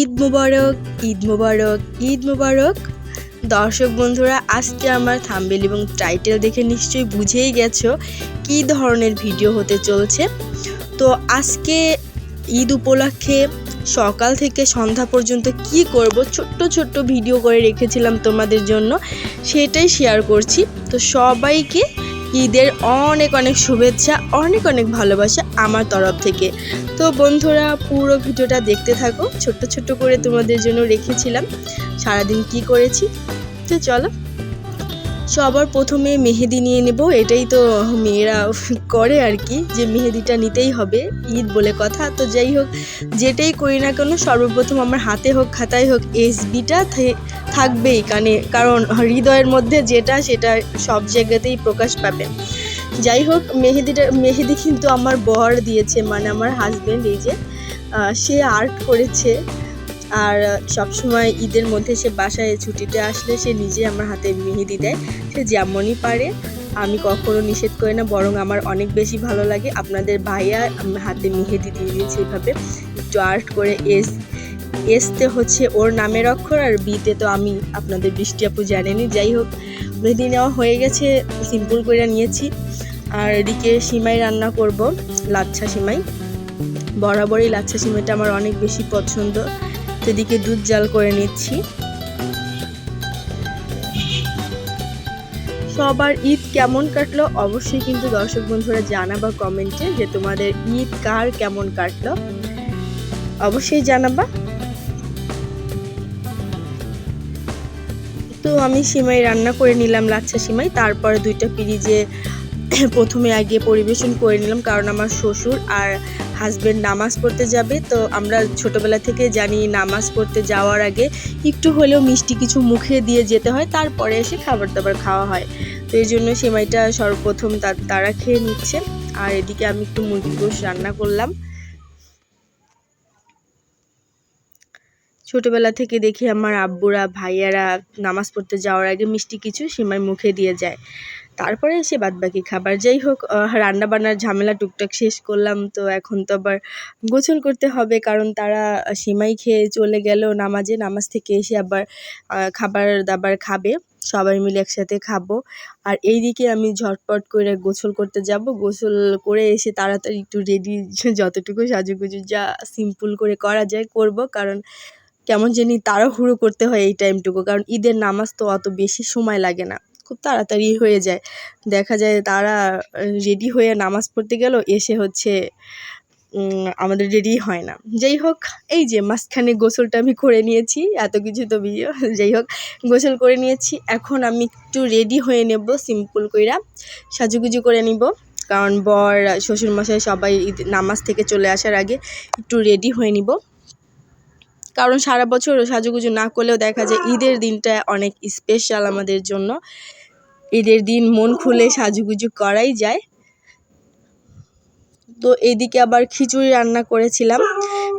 ঈদ মোবারক ঈদ মোবারক ঈদ মোবারক। দর্শক বন্ধুরা, আজকে আমার থাম্বেল এবং টাইটেল দেখে নিশ্চয়ই বুঝেই গেছো কী ধরনের ভিডিও হতে চলছে। তো আজকে ঈদ উপলক্ষে সকাল থেকে সন্ধ্যা পর্যন্ত কি করব, ছোট্ট ছোট্ট ভিডিও করে রেখেছিলাম তোমাদের জন্য, সেটাই শেয়ার করছি। তো সবাইকে ঈদের অনেক অনেক শুভেচ্ছা, অনেক অনেক ভালোবাসা আমার তরফ থেকে। তো বন্ধুরা, পুরো ভিডিওটা দেখতে থাকো। ছোট্ট ছোট্ট করে তোমাদের জন্য রেখেছিলাম। সারাদিন কি করেছি? তো চলো সবার প্রথমে মেহেদি নিয়ে নেব, এটাই তো মেয়েরা করে আর কি, যে মেহেদিটা নিতেই হবে, ঈদ বলে কথা। তো যাই হোক, যেটাই করি না কেন, সর্বপ্রথম আমার হাতে হোক, খাতায় হোক, এসবিটা থাকবেই কানে, কারণ হৃদয়ের মধ্যে যেটা, সেটা সব জায়গাতেই প্রকাশ পাবে। যাই হোক, মেহেদিটা, মেহেদি কিন্তু আমার বর দিয়েছে মানে আমার হাজব্যান্ড এই যে সে আর্ট করেছে। আর সবসময় ঈদের মধ্যে সে বাসায় ছুটিতে আসলে সে নিজে আমার হাতে মেহেদি দেয়। সে যেমনই পারে, আমি কখনো নিষেধ করি না, বরং আমার অনেক বেশি ভালো লাগে। আপনাদের ভাইয়া হাতে মেহেদি দিয়ে দিয়েছে এভাবে। একটু আর্ট করে এস, এসতে হচ্ছে ওর নামের অক্ষর আর বিতে তো আমি আপনাদের বৃষ্টি আপু জানেনি যাই হোক, মেহেদি নেওয়া হয়ে গেছে, সিম্পল করে নিয়েছি। আর এদিকে সিমাই রান্না করব, লাচ্ছা সিমাই। বরাবরই লাচ্ছা সিমাইটা আমার অনেক বেশি পছন্দ। তো এদিকে দুধ জাল করে নিচ্ছি। সবার ঈদ কেমন কাটলো অবশ্যই কিন্তু দর্শক বন্ধুরা জানাবা কমেন্টে যে তোমাদের ঈদ কার কেমন কাটলো। অবশ্যই জানাবা। তো আমি সিমাই রান্না করে নিলাম, লাচ্ছা সিমাই। তারপরে দুইটা পিরিজে প্রথমে আগে পরিবেশন করে নিলাম, কারণ আমার শ্বশুর আর হাজবেন্ড নামাজ পড়তে যাবে, তো আমরা ছোটবেলা থেকে জানি নামাজ পড়তে যাওয়ার আগে একটু হলেও মিষ্টি কিছু মুখে দিয়ে যেতে হয়, তারপরে এসে খাবার দাবার খাওয়া হয়। তো এই জন্য সেমাইটা সর্বপ্রথম তারা খেয়ে নিচ্ছে। আর এদিকে আমি একটু মুরগির গোশ রান্না করলাম। ছোটবেলা থেকে দেখি আমার আব্বুরা, ভাইয়ারা নামাজ পড়তে যাওয়ার আগে মিষ্টি কিছু সিমাই মুখে দিয়ে যায়। তারপরে এসে বাদ বাকি খাবার, যাই হোক রান্না বান্নার ঝামেলা টুকটাক শেষ করলাম, তো এখন তো আবার গোসল করতে হবে, কারণ তারা সিমাই খেয়ে চলে গেল নামাজে, নামাজ থেকে এসে আবার খাবার দাবার খাবে, সবাই মিলে একসাথে খাব। আর এইদিকে আমি ঝটপট করে গোসল করতে যাব, গোসল করে এসে তাড়াতাড়ি একটু রেডি যতটুকু সাজুগুজু যা সিম্পল করে করা যায় করব, কারণ কেমন জানি তাড়াহুড়ো করতে হয় এই টাইমটুকু কারণ ঈদের নামাজ তো অত বেশি সময় লাগে না। খুব তাড়াতাড়ি হয়ে যায়। দেখা যায় তারা রেডি হয়ে নামাজ পড়তে গেল, এসে হচ্ছে আমাদের রেডি হয় না। যাই হোক, এই যে মাঝখানে গোসলটা আমি করে নিয়েছি, এত কিছু তো ভিডিও যাই হোক, গোসল করে নিয়েছি। এখন আমি একটু রেডি হয়ে নেব সিম্পল কইরা সাজুগুজু করে নিব। কারণ বর, শ্বশুরমশাই সবাই নামাজ থেকে চলে আসার আগে একটু রেডি হয়ে নিব। কারণ সারা বছর সাজুগুজু না করলেও দেখা যায় ঈদের দিনটা অনেক স্পেশাল আমাদের জন্য। ঈদের দিন মন খুলে সাজুগুজু করাই যায়। তো এদিকে আবার খিচুড়ি রান্না করেছিলাম।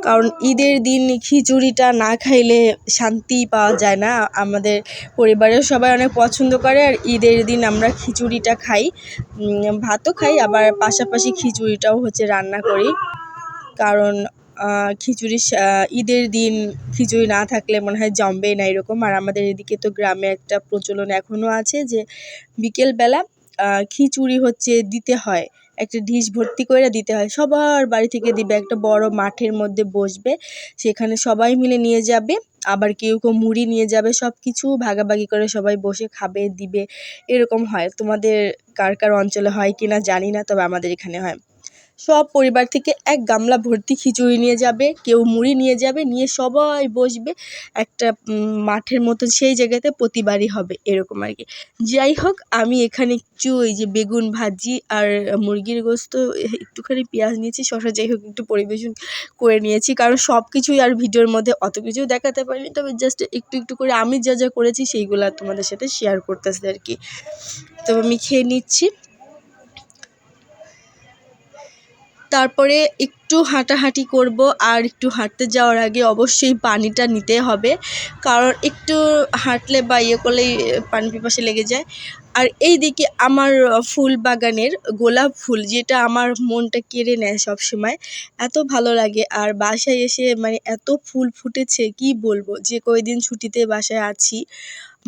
কারণ ঈদের দিন খিচুড়িটা না খাইলে শান্তি পাওয়া যায় না। আমাদের পরিবারের সবাই অনেক পছন্দ করে আর ঈদের দিন আমরা খিচুড়িটা খাই। ভাতও খাই, আবার পাশাপাশি খিচুড়িটাও হচ্ছে রান্না করি। কারণ খিচুড়ি ঈদের দিন খিচুড়ি না থাকলে মনে হয় জমবে না এরকম। আর আমাদের এদিকে তো গ্রামে একটা প্রচলন এখনও আছে যে বিকেলবেলা খিচুড়ি হচ্ছে দিতে হয়। একটা ডিশ ভর্তি করে দিতে হয়। সবার বাড়ি থেকে দিবে। একটা বড় মাঠের মধ্যে বসবে। সেখানে সবাই মিলে নিয়ে যাবে। আবার কেউ কেউ মুড়ি নিয়ে যাবে। সব কিছু ভাগাভাগি করে সবাই বসে খাবে, দিবে। এরকম হয়। তোমাদের কার কার অঞ্চলে হয় কি না জানি না, তবে আমাদের এখানে হয়। সব পরিবার থেকে এক গামলা ভর্তি খিচুড়ি নিয়ে যাবে, কেউ মুড়ি নিয়ে যাবে, নিয়ে সবাই বসবে। একটা মাঠের মতো সেই জায়গাতে প্রতিবারই হবে, এরকম আর কি। যাই হোক, আমি এখানে একটু ওই যে বেগুন ভাজি আর মুরগির গোস্ত, একটুখানি পেঁয়াজ নিয়েছি শসা যাই হোক একটু পরিবেশন করে নিয়েছি। কারণ সব কিছুই আর ভিডিওর মধ্যে অত কিছু দেখাতে পারিনি, তবে জাস্ট একটু একটু করে আমি যা যা করেছি সেইগুলো তোমাদের সাথে শেয়ার করতেছি আর কি। তো আমি খেয়ে নিচ্ছি। তারপরে একটু হাঁটাহাঁটি করব আর একটু হাঁটতে যাওয়ার আগে অবশ্যই পানিটা নিতে হবে। কারণ একটু হাঁটলে বা ইয়ে করলেই পানি পিপাসে লেগে যায়। আর এইদিকে আমার ফুল বাগানের গোলাপ ফুল যেটা আমার মনটা কেড়ে নেয় সব সময় এত ভালো লাগে। আর বাসায় এসে মানে এত ফুল ফুটেছে, কি বলব? যে কয়দিন ছুটিতে বাসায় আছি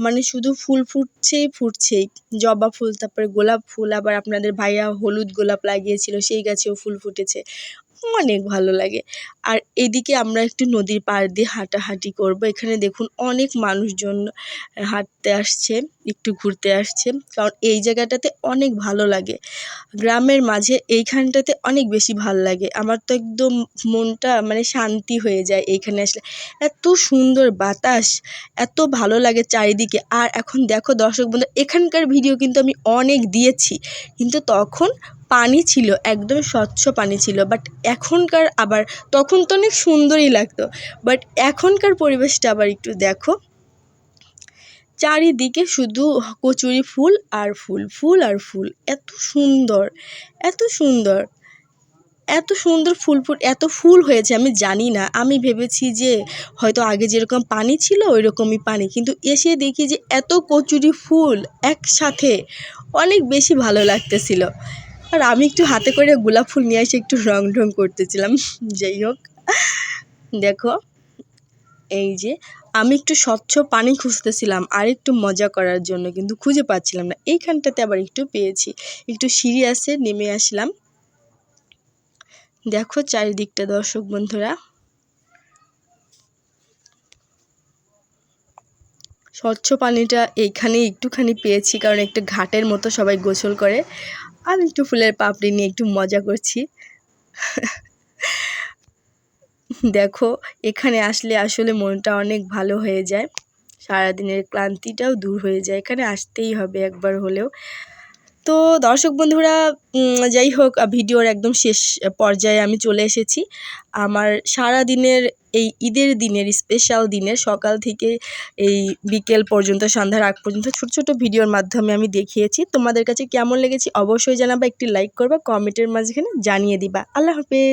মানে শুধু ফুল ফুটছেই ফুটছেই। জবা ফুল, তারপরে গোলাপ ফুল, আবার আপনাদের ভাইয়া হলুদ গোলাপ লাগিয়েছিল, সেই গাছেও ফুল ফুটেছে। অনেক ভালো লাগে। আর এদিকে আমরা একটু নদীর পাড় দিয়ে হাঁটাহাঁটি করব। এখানে দেখুন অনেক মানুষজন হাঁটতে আসছে, একটু ঘুরতে আসছে। কারণ এই জায়গাটাতে অনেক ভালো লাগে। গ্রামের মাঝে এইখানটাতে অনেক বেশি ভালো লাগে। আমার তো একদম মনটা মানে শান্তি হয়ে যায় এইখানে আসলে। এত সুন্দর বাতাস, এত ভালো লাগে চারিদিকে। আর এখন দেখো দর্শক বন্ধু, এখানকার ভিডিও কিন্তু আমি অনেক দিয়েছি। কিন্তু তখন পানি ছিল একদম স্বচ্ছ পানি ছিল বাট এখনকার আবার, তখন তো অনেক সুন্দরই লাগতো বাট এখনকার পরিবেশটা আবার একটু দেখো। চারিদিকে শুধু কচুরি ফুল আর ফুল ফুল আর ফুল, এত সুন্দর এত সুন্দর এত সুন্দর ফুল ফুল এত ফুল হয়েছে আমি জানি না, আমি ভেবেছি যে হয়তো আগে যেরকম পানি ছিল ওই রকমই পানি, কিন্তু এসে দেখি যে এত কচুরি ফুল একসাথে, অনেক বেশি ভালো লাগতেছিল। আর আমি একটু হাতে করে গোলাপ ফুল নিয়ে এসে একটু রং ঢং করতেছিলাম, যাই হোক। দেখো, এই যে আমি একটু স্বচ্ছ পানি খুঁজতেছিলাম, আর একটু মজা করার জন্য কিন্তু খুঁজে পাচ্ছিলাম না। এইখানটাতে আবার একটু পেয়েছি। একটু সিঁড়ি আছে, নেমে আসলাম। দেখো চারিদিকটা দর্শক বন্ধুরা। স্বচ্ছ পানিটা এইখানে একটুখানি পেয়েছি, কারণ একটা ঘাটের মতো সবাই গোসল করে। আমি একটু ফুলের পাপড়ি নিয়ে একটু মজা করছি। দেখো, এখানে আসলে আসলে মনটা অনেক ভালো হয়ে যায়। সারাদিনের ক্লান্তিটাও দূর হয়ে যায়। এখানে আসতেই হবে একবার হলেও। তো দর্শক বন্ধুরা যাই হোক ভিডিওর একদম শেষ পর্যায়ে আমি চলে এসেছি। আমার সারা দিনের এই ঈদের দিনের স্পেশাল দিনের সকাল থেকে এই বিকেল পর্যন্ত, সন্ধ্যার আগ পর্যন্ত ছোট ছোট ভিডিওর মাধ্যমে আমি দেখিয়েছি। তোমাদের কাছে কেমন লেগেছে অবশ্যই জানাবা, একটি লাইক করবা কমেন্টের মাঝখানে জানিয়ে দিবা। আল্লাহ হাফেজ।